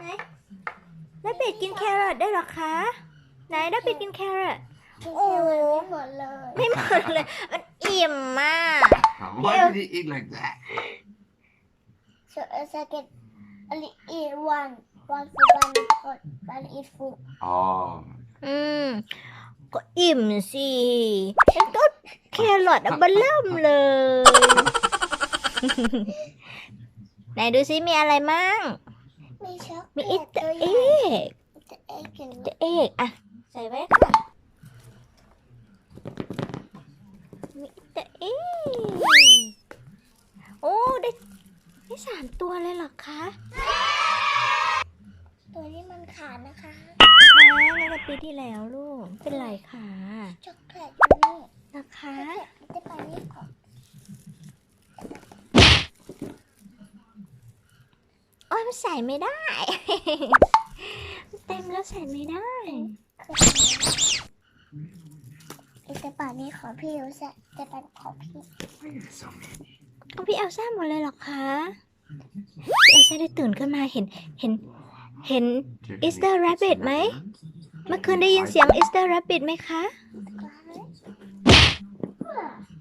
ไหนแล้วเป็ดกินแครอทได้เหรอคะ ไหนแล้วเป็ดกินแครอทกินแครอทไม่หมดเลย ไม่หมดเลย มันอิ่มมาก Why did he eat like that? so a second only eat one one food one pot one eat food Oh. อืมก็อิ่มสิมันก็แครอทอันเบลเริ่มเลยไหนดูซิมีอะไรมั่ง มีช็อกมีโกอิแลตตตัวใหเอญ่กจะเอ็กกันจะเอกอะใส่ไว้ค่ะมีอิตเอกโอ้ได้ได้สามตัวเลยเหรอคะ ตัวนี้มันขาดนะคะคะแล้วก็ปีที่แล้วลูกเป็นไรคะช็อกโกแลตอยู่นี่นะคะ จะไปนี่ก่อน โอ้ยมัน ใส่ไม่ได้ เต็มแล้วใส่ไม่ได้ไอจะป่านี้ของพี่รู้สึกจะเป็นของพี่ Why are there so many? เอาพี่เอลซ่าหมดเลยเหรอคะพี่เอลซ่าได้ตื่นขึ้นมาเห็นเห็นเห็น Do you Is reckon there he eats rabbit the ไหม raccoons? เมื่อคืนได้ยินเสียง Is there rabbit ไหมคะ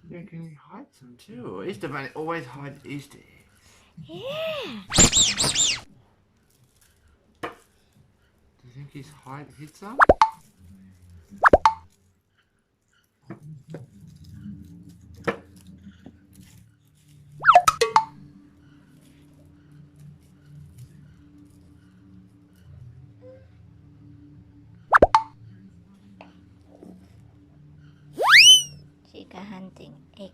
You reckon he hides them too? Easter Bunny always hides Easter eggs. Yeah Do you think he's hide hid some? She got hunting egg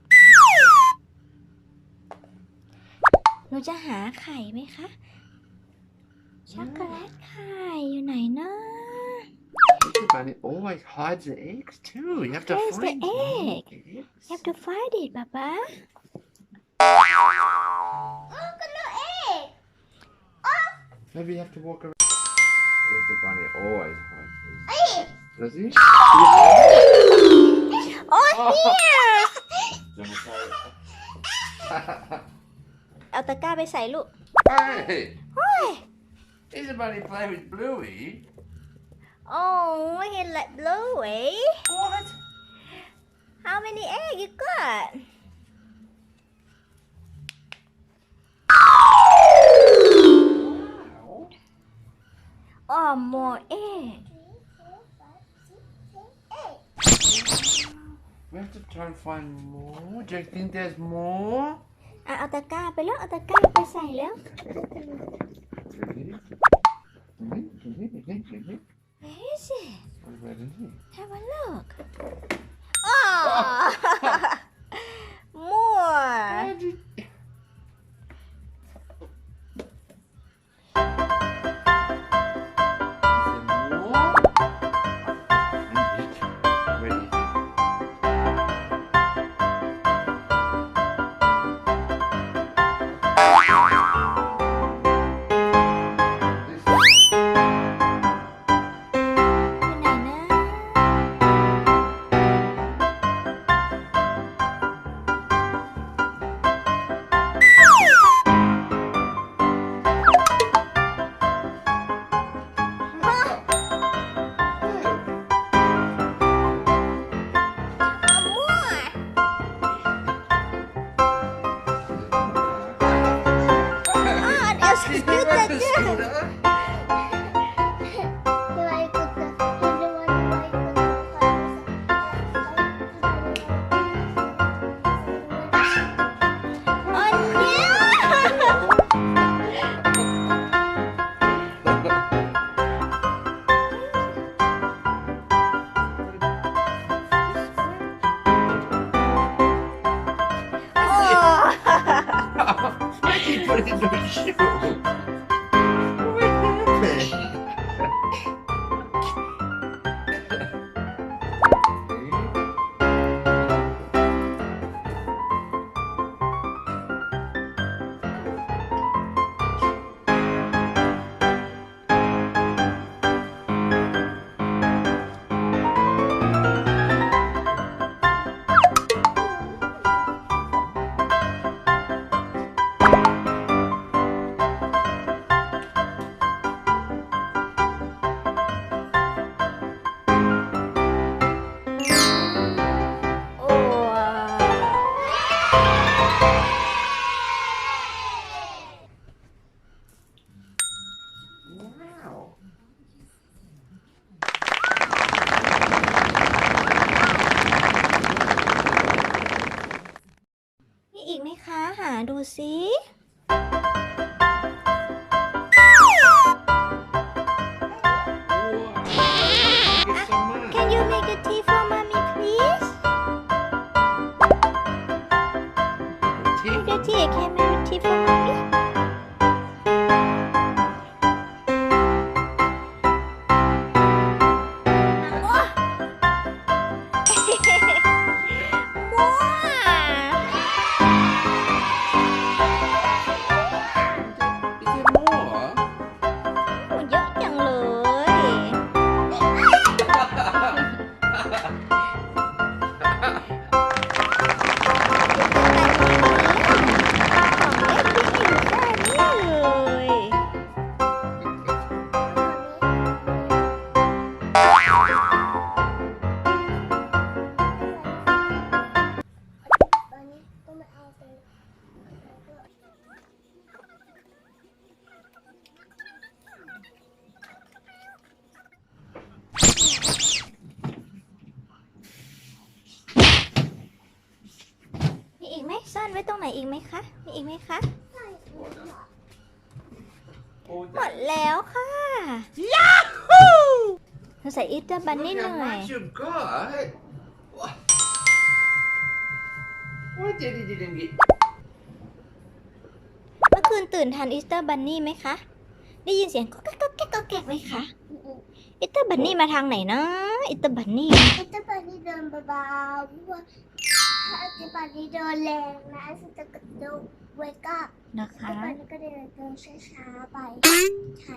ห นูจะหาไข่ไหมคะ ช็อกโกแลตไข่อยู่ไหนนะ Easter Bunny always hides the eggs too. You have to Where's the find egg? eggs. You have to find it ป๊าป๊าโอ้ก็เลือกเอก Maybe you have to walk around. Easter Bunny always hides his. เอ้ย Does he? โอ้ย เนี่ย Do you want to say it? เอาตะกร้าไปใส่ลูก Hey! Easter Bunny play with Bluey. โอ้ย he let Bluey What? How many egg you got Wow. Oh more egg We have to try and find more. Do you think there's more? อะเอาตะกร้าไปแล้วเอาตะกร้าไปใส่แล้ว Where is it Have a look Oh. ดูสิ คะ Oh, หมดแล้วค่ะเราใส่อิตาบัน Look นี่ห how น่อย much you've got. What? Why did he didn't get เมื่อคืนตื่นทันอิสเตอร์บันนี่ไหมคะ ได้ยินเสียงก็แก๊กก็แก๊กก็แก๊กไหมคะอิสเตอร์บันนี่มาทางไหนนะอิสเตอร์บันนี่ไอ้เจ้าปานี่เดินเบาๆเพราะว่า ถ้าไอ้เจ้าปานี่เดินแรงนะฉันจะกระโดดเวก้านะเจ้าคะปานี่ก็เดินเดินช้าๆไปใช่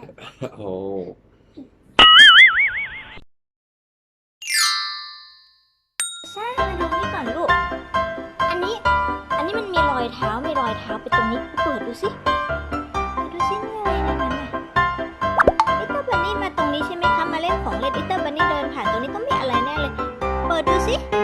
Oh. ซ่ามาดูนี่ก่อนลูก อันนี้ อันนี้มันมีรอยเท้า มีรอยเท้าไปตรงนี้เปิดดูสิเปิดดูสิมีอะไรในนั้นน่ะอิตเตอร์บันนี่มาตรงนี้ใช่ไหมคะ มาเล่นของเล่นอิตเตอร์บันนี่เดินผ่านตรงนี้ต้องมีอะไรแน่เลย เปิดดูสิ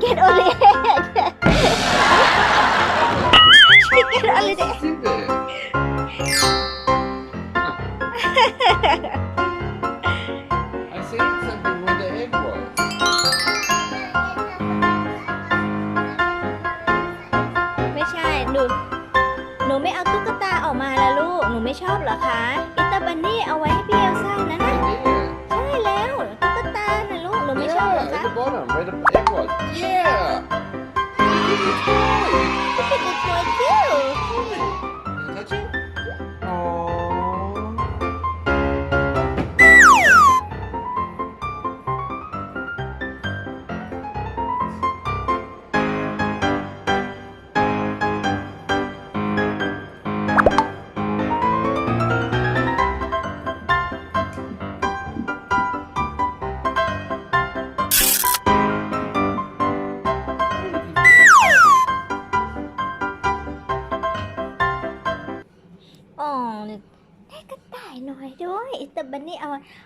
เล What's in there? I seen something where the egg was. ไม่ใช่ หนู หนูไม่เอาตุ๊กตาออกมาละลูก หนูไม่ชอบเหรอคะ อิตาบันนี่เอาไว้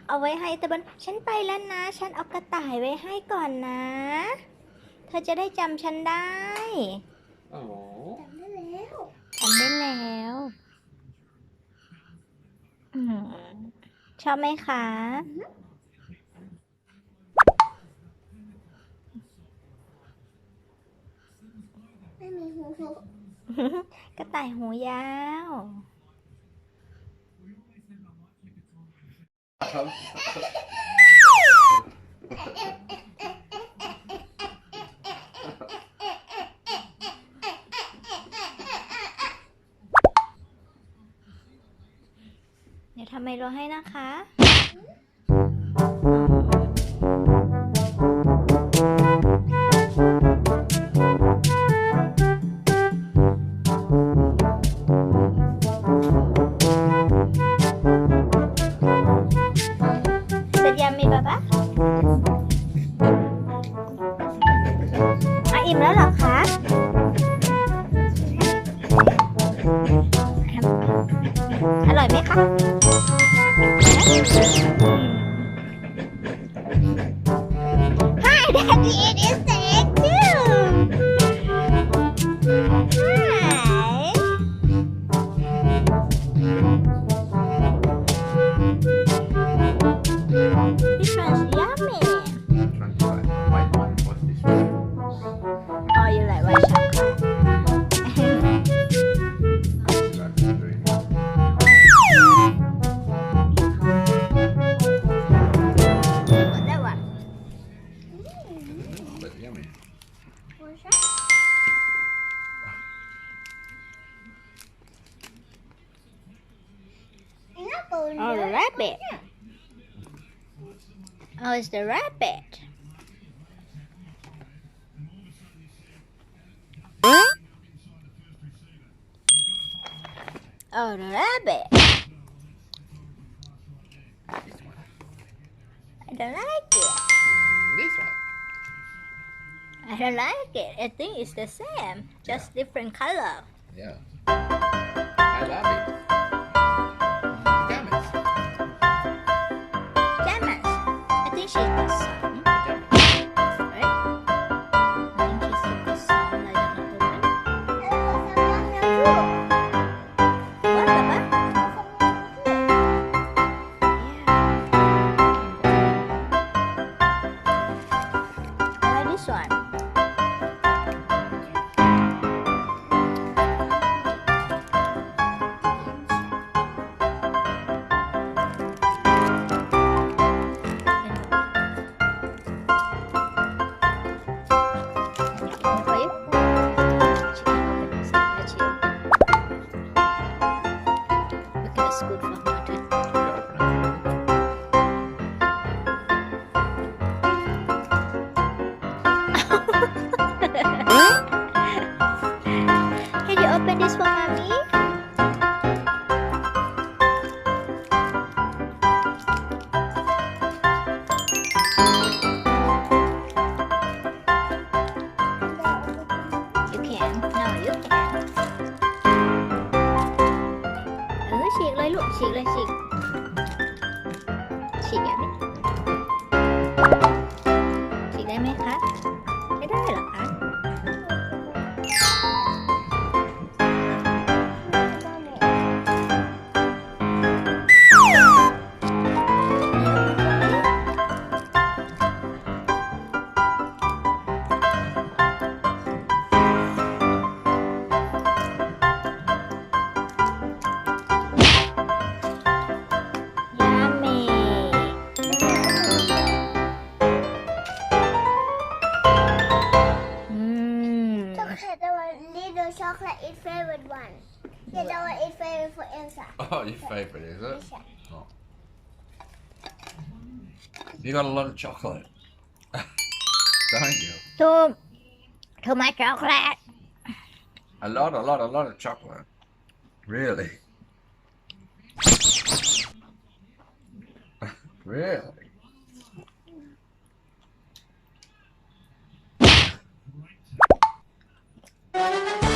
เอาเอาไว้ให้อิตาบันฉันไปแล้วนะ ฉันเอากระต่ายไว้ให้ก่อนนะ เธอจะได้จำฉันได้ Oh. จำได้แล้วทำได้แล้วอืมชอบไหมคะไม่มีหูหูกระต่ายหูยาว เดี๋ยวทำไมรอให้นะคะ mes papas It's Oh, the rabbit. Oh, it's the rabbit. Oh, the rabbit. I don't like it. This one. I don't like it. I think it's the same, just different color. Yeah. I love it. I ยฉีกเลยลูกฉีกเลยฉีกฉีกแบบนี้ฉีกได้ไหมคะ ไม่ได้หรอ Oh, your favourite, is it? Oh. You got a lot of chocolate. Thank you. Too, too much chocolate. A lot, a lot, a lot of chocolate. Really? really?